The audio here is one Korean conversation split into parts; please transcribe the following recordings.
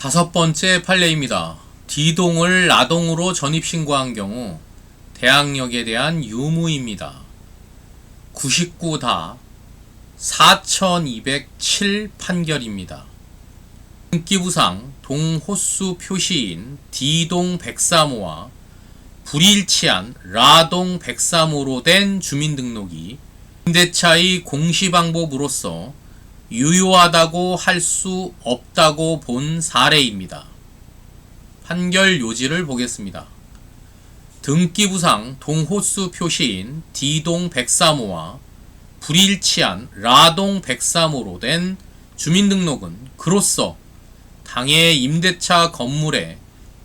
다섯 번째 판례입니다. D동을 라동으로 전입 신고한 경우 대항력에 대한 유무입니다. 99다 4207 판결입니다. 등기부상 동호수 표시인 D동 103호와 불일치한 라동 103호로 된 주민등록이 임대차의 공시방법으로서 유효하다고 할 수 없다고 본 사례입니다. 판결 요지를 보겠습니다. 등기부상 동호수 표시인 D동 103호와 불일치한 라동 103호로 된 주민등록은 그로써 당해 임대차 건물에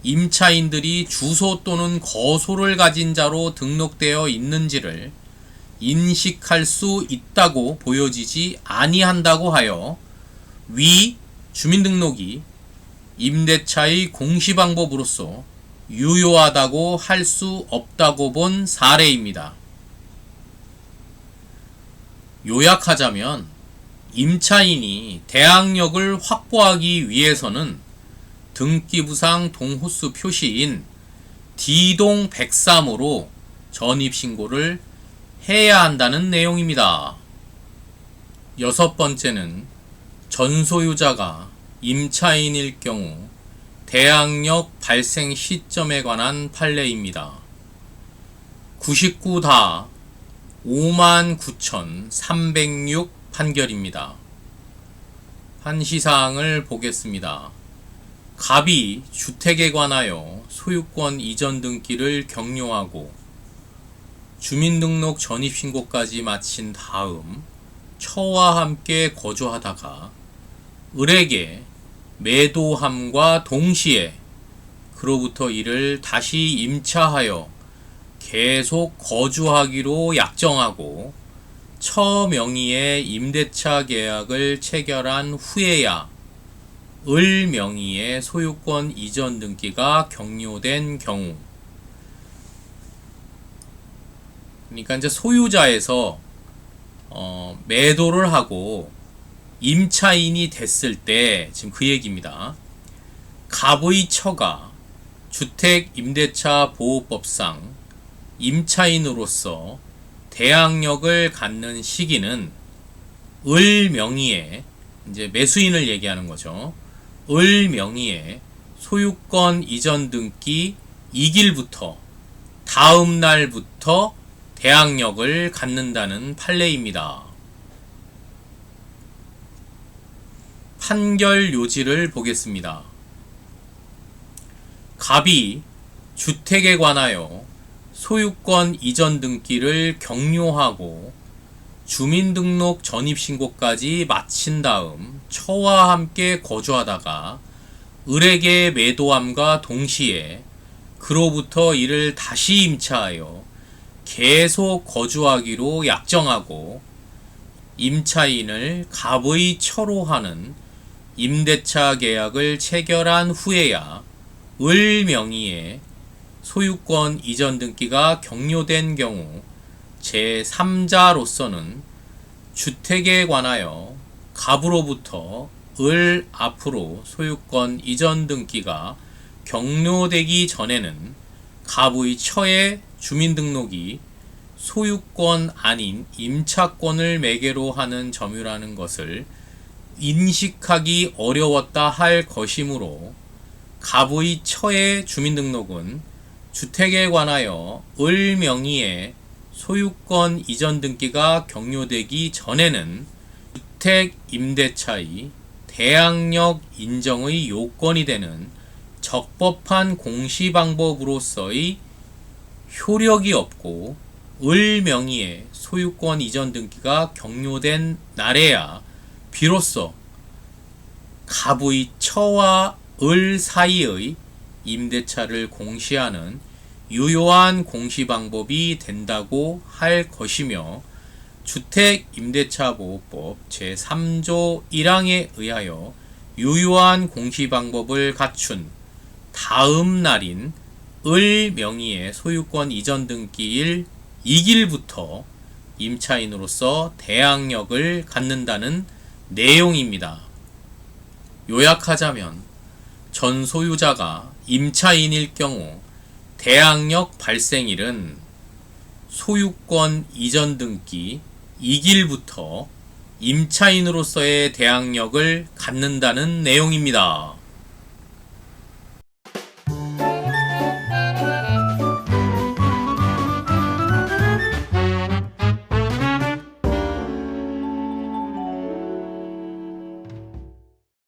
임차인들이 주소 또는 거소를 가진 자로 등록되어 있는지를 인식할 수 있다고 보여지지 아니한다고 하여 위 주민등록이 임대차의 공시 방법으로서 유효하다고 할 수 없다고 본 사례입니다. 요약하자면 임차인이 대항력을 확보하기 위해서는 등기부상 동호수 표시인 D동 103호로 전입신고를 해야 한다는 내용입니다. 여섯 번째는 전소유자가 임차인일 경우 대항력 발생 시점에 관한 판례입니다. 99다 59,306 판결입니다. 한시사항을 보겠습니다. 갑이 주택에 관하여 소유권 이전 등기를 격려하고 주민등록 전입신고까지 마친 다음 처와 함께 거주하다가 을에게 매도함과 동시에 그로부터 이를 다시 임차하여 계속 거주하기로 약정하고 처 명의의 임대차 계약을 체결한 후에야 을 명의의 소유권 이전 등기가 격려된 경우 그러니까 이제 소유자에서 어, 매도를 하고 임차인이 됐을 때 지금 그 얘기입니다. 갑의 처가 주택 임대차 보호법상 임차인으로서 대항력을 갖는 시기는 을 명의의 이제 매수인을 얘기하는 거죠. 을 명의의 소유권 이전 등기 2길부터 다음 날부터 대항력을 갖는다는 판례입니다. 판결 요지를 보겠습니다. 갑이 주택에 관하여 소유권 이전 등기를 격려하고 주민등록 전입신고까지 마친 다음 처와 함께 거주하다가 을에게 매도함과 동시에 그로부터 이를 다시 임차하여 계속 거주하기로 약정하고 임차인을 갑의 처로 하는 임대차 계약을 체결한 후에야 을 명의의 소유권 이전 등기가 격려된 경우 제3자로서는 주택에 관하여 갑으로부터 을 앞으로 소유권 이전 등기가 격려되기 전에는 갑의 처의 주민등록이 소유권 아닌 임차권을 매개로 하는 점유라는 것을 인식하기 어려웠다 할 것이므로 갑의 처의 주민등록은 주택에 관하여 을 명의의 소유권 이전 등기가 격려되기 전에는 주택 임대차의 대항력 인정의 요건이 되는 적법한 공시 방법으로서의 효력이 없고 을 명의의 소유권 이전 등기가 격려된 날에야 비로소 갑의 처와 을 사이의 임대차를 공시하는 유효한 공시 방법이 된다고 할 것이며 주택 임대차 보호법 제3조 1항에 의하여 유효한 공시 방법을 갖춘 다음 날인 을 명의의 소유권 이전 등기일 2길부터 임차인으로서 대항력을 갖는다는 내용입니다. 요약하자면 전 소유자가 임차인일 경우 대항력 발생일은 소유권 이전 등기 2길부터 임차인으로서의 대항력을 갖는다는 내용입니다.